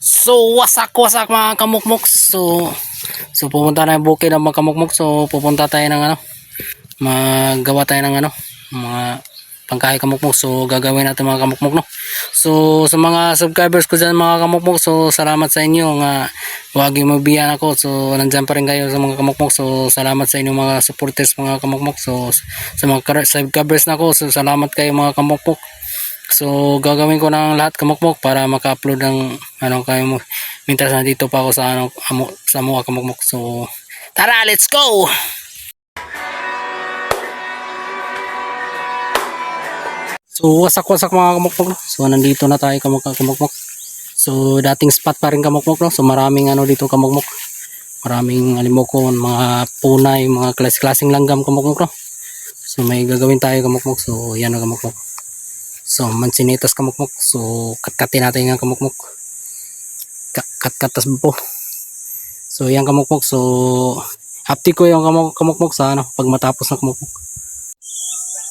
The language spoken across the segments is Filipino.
So, wasak-wasak mga kamukmuk. So, so pupunta na yung bukid ng mga kamukmuk. So, pupunta tayo ng ano, maggawa tayo ng ano, mga pangkahay kamukmuk. So, gagawin natin mga kamukmuk, no? So, sa mga subscribers ko dyan mga kamukmuk, so, salamat sa inyo nga huwag yung magbiyan ako. So, nandyan pa rin kayo sa mga kamukmuk. So, salamat sa inyo mga supporters mga kamukmuk. So, sa mga subscribers na ko, so, salamat kayo mga kamukmuk. So gagawin ko ng lahat kamukmok para maka-upload ng ano kayo mo. Mintas na dito pa ako sa ano amo, sa mga kamukmok. So tara, let's go. So wasak-wasak mga kamukmok. So nandito na tayo kamuk kamukmok. So dating spot pa rin kamukmok no. So maraming ano dito kamukmok. Maraming alimokon, mga punay, mga klas-klaseng langgam kamukmok no. So may gagawin tayo kamukmok. So yan ang kamukmok. So, mansinitas kamukmok. So, katkatin natin yung kamukmok. Ka- Katkatas po. So, yan kamukmok. So, hapti ko yung kamuk kamukmok sa ano, pag matapos na kamukmok.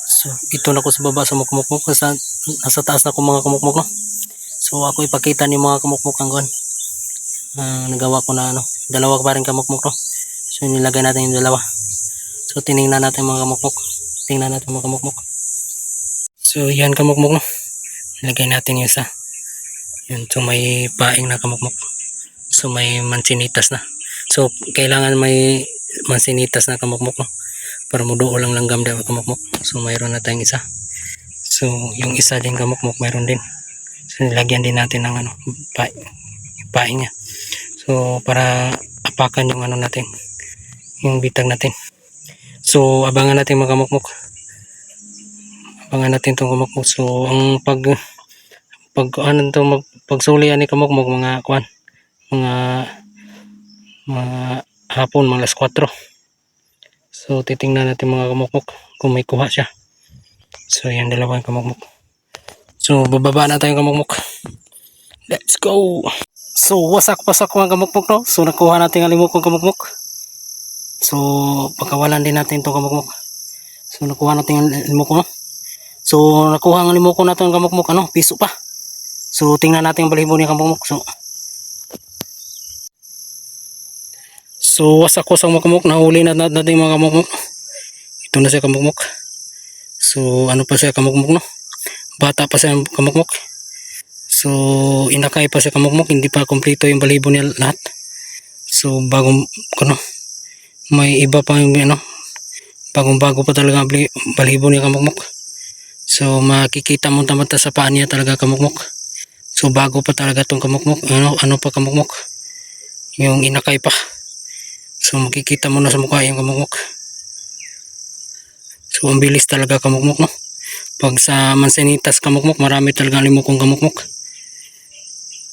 So, ito na ko sa baba sa kamukmok. Nasa, nasa taas na ko mga kamukmok. No? So, ako ipakita ni mga kamukmok ang kon. Ah, nagawa ko na ano, dalawa pa rin kamukmok. No? So, nilagay natin yung dalawa. So, tiningnan natin mga kamukmok. Tingnan natin mga kamukmok. So, yan kamukmok no. Lagay natin yung isa. Yun, so may paing na kamukmok. So, may mansinitas na. So, kailangan may mansinitas na kamukmok no. Para muduo lang langgam daw kamukmok. So, mayroon na tayong isa. So, yung isa din kamukmok, mayroon din. So, nilagyan din natin ng ano, pa, paing. So, para apakan yung ano natin, yung bitag natin. So, abangan natin mga kamukmok abangan natin itong kamukmok. So, ang pag pag ano to mag pagsuli ni kamukmok mga kuan mga mga hapon mga alas 4. So, titingnan natin mga kamukmok kung may kuha siya. So, yan dalawa yung kamukmok. So, bababa na tayong kamukmok. Let's go! So, wasak-wasak mga kamukmok no? So, nakuha natin ang limukong kamukmok. So, pagkawalan din natin itong kamukmok. So, nakuha natin ang limukong no? So, nakuha ang limoko natin ang kamukmok, ano, piso pa. So, tingnan natin ang balibo niya kamukmok. So, so wasak-wasak mga kamukmok, nahuli na natin natin mga kamukmok. Ito na siya kamukmok. So, ano pa siya kamukmok, no? Bata pa siya kamukmok. So, inakay pa siya kamukmok, hindi pa kompleto yung balibo niya lahat. So, bagong, ano, may iba pa yung, ano, bagong bago pa talaga ang balibo niya kamukmok. So makikita mo naman sa paa niya talaga kamukmok. So bago pa talaga tong kamukmok. Ano, ano pa kamukmok? Yung inakay pa. So makikita mo na sa mukha yung kamukmok. So ang bilis talaga kamukmok no. Pag sa mansenitas kamukmok, marami talaga limukong kamukmok.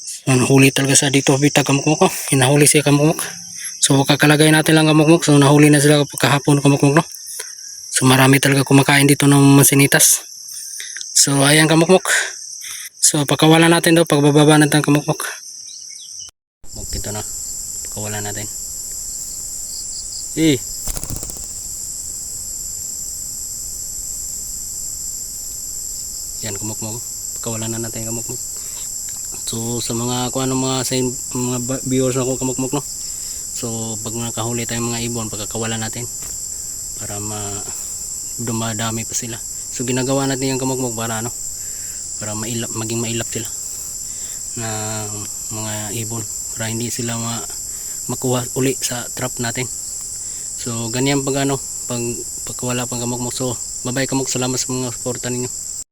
So nahuli talaga sa dito bita kamukmok. Oh. Hinahuli siya kamukmok. So kakalagay natin lang kamukmok. So nahuli na sila kahapon kamukmok no. So marami talaga kumakain dito ng mansenitas. So ayan kamukmok. So pagkawalan natin daw pagbababa natin ang kamukmok. Muk ito na. Pagkawalan natin. Eh. Yan kamukmok. Pagkawalan na natin ang kamukmok. So sa mga kung ano mga sa mga viewers na ko kamukmok no. So pag nakahuli tayong mga ibon pagkakawalan natin para ma dumadami pa sila. So ginagawa natin yung kamukmok para ano? Para mailap, maging mailap sila na mga ibon para hindi sila ma makuha uli sa trap natin. So ganyan pag ano, pag pagkawala pang kamukmok. So bye-bye kamuk, salamat sa mga suporta ninyo.